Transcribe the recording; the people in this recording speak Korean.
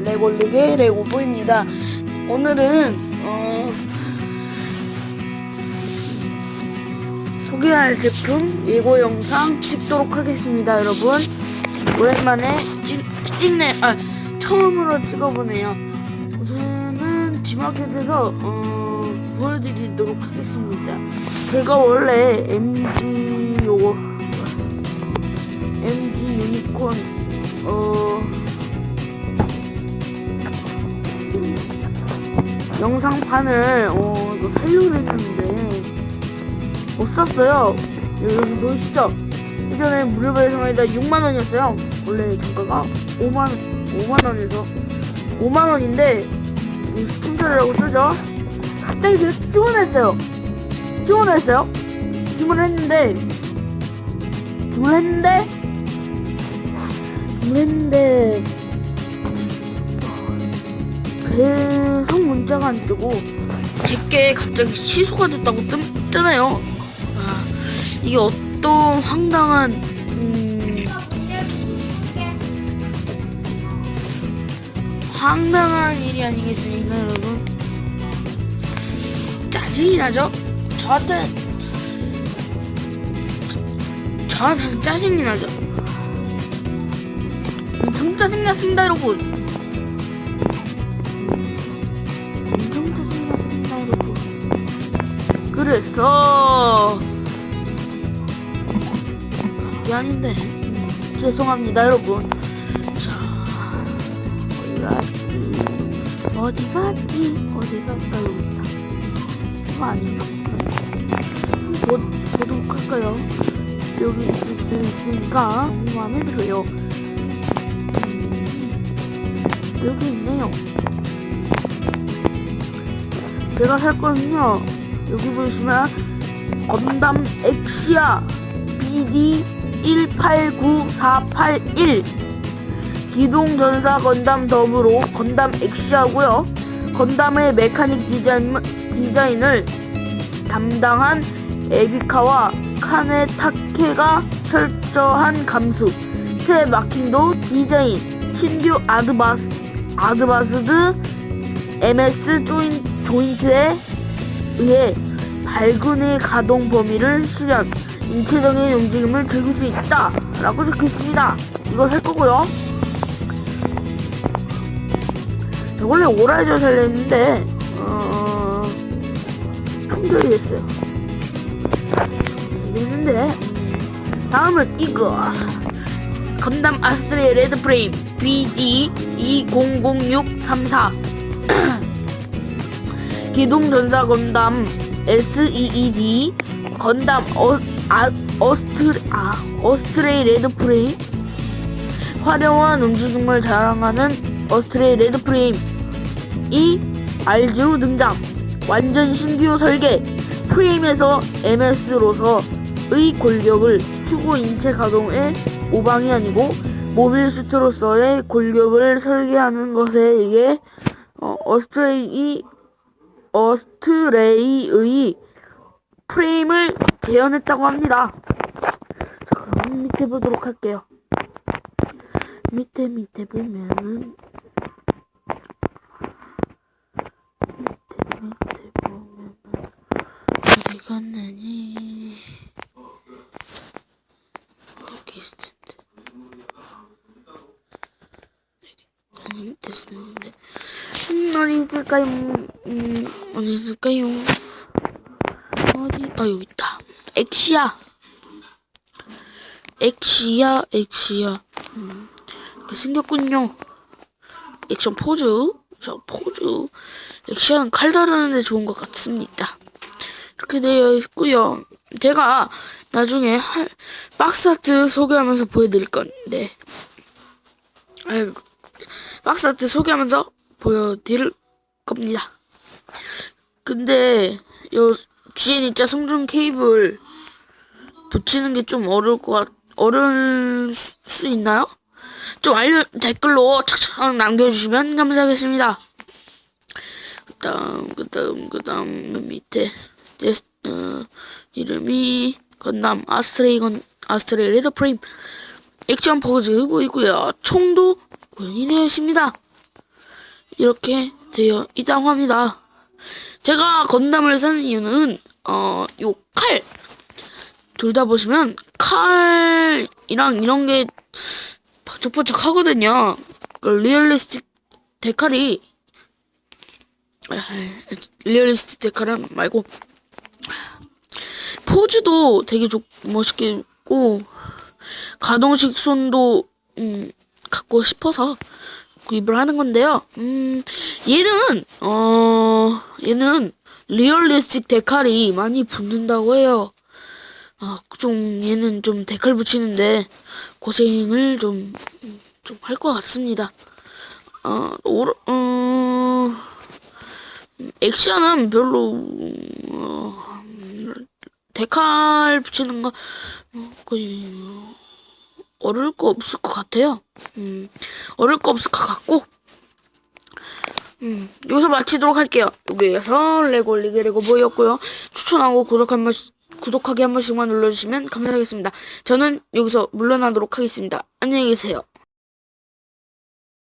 레골릭의 레고보입니다. 오늘은 어, 소개할 제품 예고 영상 찍도록 하겠습니다, 여러분. 오랜만에 찍, 찍네, 아 처음으로 찍어보네요. 우선은 지마켓에서 어, 보여드리도록 하겠습니다. 제가 원래 MG 영상판을 어 이거 살려고 했는데 못 샀어요. 여러분 보이시죠? 예전에 무료 배송에다 6만 원이었어요. 원래 단가가 5만 5만 원에서 5만 원인데 이 스폰서라고 쓰죠. 갑자기 제가 주문했어요. 주문했어요. 주문했는데 주문했는데 주문했는데 배송 문자가 안 뜨고 제게 갑자기 취소가 됐다고 뜨, 뜨네요. 아, 이게 어떤 황당한 음, 황당한 일이 아니겠습니까, 여러분? 짜증이 나죠? 저한테 저한테 짜증이 나죠. 엄청 짜증 났습니다, 여러분. 이게 아닌데 죄송합니다, 여러분. 자, 어디 갔지? 어디 갔지? 어디 갔다 여기 있다. 이거 아닌가? 보, 보도록 할까요? 여기 있으니까 마음에 들어요. 음, 여기 있네요. 제가 살 거는요. 여기 보시면 건담 엑시아 BD 189481 기동전사 건담 더불어 건담 엑시아고요. 건담의 메카닉 디자인, 디자인을 담당한 에비카와 카네 타케가 철저한 감수 새 마킹도 디자인 신규 아드바스 아드바스드 MS 조인, 조인트에 의해 발근의 가동 범위를 실현 인체적인 움직임을 즐길 수 있다 라고 적혀 있습니다. 이걸 할 거고요. 저 원래 오라이저 살려 했는데 어... 품절이 됐어요. 됐는데 다음은 이거. 건담 아스트레이 레드 프레임 BD 200634 기동전사 건담 SEED 건담 어, 아, 어스트, 아, 어스트레이 레드 프레임. 화려한 움직임을 자랑하는 어스트레이 레드 프레임. 이 RG로 등장. 완전 신규 설계. 프레임에서 MS로서의 골격을 추구 인체 가동의 모방이 아니고 모빌 수트로서의 골격을 설계하는 것에 의해 어, 어스트레이 어스트레이의 프레임을 재현했다고 합니다. 자, 그럼 밑에 보도록 할게요. 밑에 밑에 보면은 밑에 밑에 보면은 어디 갔느니 여기 있을 텐데 아니 밑에 쓰는데 음, 어디 있을까요? 음, 어디 있을까요? 어디? 아 여기 있다. 엑시아. 엑시아, 엑시아. 음, 이렇게 생겼군요. 액션 포즈. 저 포즈. 엑시아는 칼 다루는데 좋은 것 같습니다. 이렇게 되어 있고요. 제가 나중에 할, 박스 아트 소개하면서 보여드릴 건데. 아이고. 박스 아트 소개하면서 보여드릴 겁니다. 근데 요 GN이자 승중 케이블 붙이는 게 좀 어려울 것 같, 어려울 수- 수 있나요? 좀 알려 댓글로 착착 남겨주시면 감사하겠습니다. 그 다음 그 다음 그 다음 맨 밑에 데스, 어, 이름이 건담 아스트레이 건 아스트레이 레드 프레임 액션 포즈 보이고요. 총도 구현이 되어 있습니다. 이렇게 되어 있다고 합니다. 제가 건담을 사는 이유는 어 요 칼 둘 다 보시면 칼이랑 이런 게 번쩍번쩍 하거든요. 그 리얼리스틱 데칼이 아, 리얼리스틱 데칼은 말고 포즈도 되게 좋 멋있게 있고 가동식 손도 음, 갖고 싶어서 구입을 하는 건데요. 음, 얘는 어 얘는 리얼리스틱 데칼이 많이 붙는다고 해요. 아, 좀 얘는 좀 데칼 붙이는데 고생을 좀 좀 할 것 같습니다. 어, 오르, 어, 액션은 별로 어, 데칼 붙이는 거 어, 거의 어, 어려울 거 없을 것 같아요. 음, 어려울 거 없을 것 같고 음, 여기서 마치도록 할게요. 여기에서 레고 리그 레고 보였고요. 추천하고 구독 한 번씩 구독하기 한 번씩만 눌러주시면 감사하겠습니다. 저는 여기서 물러나도록 하겠습니다. 안녕히 계세요.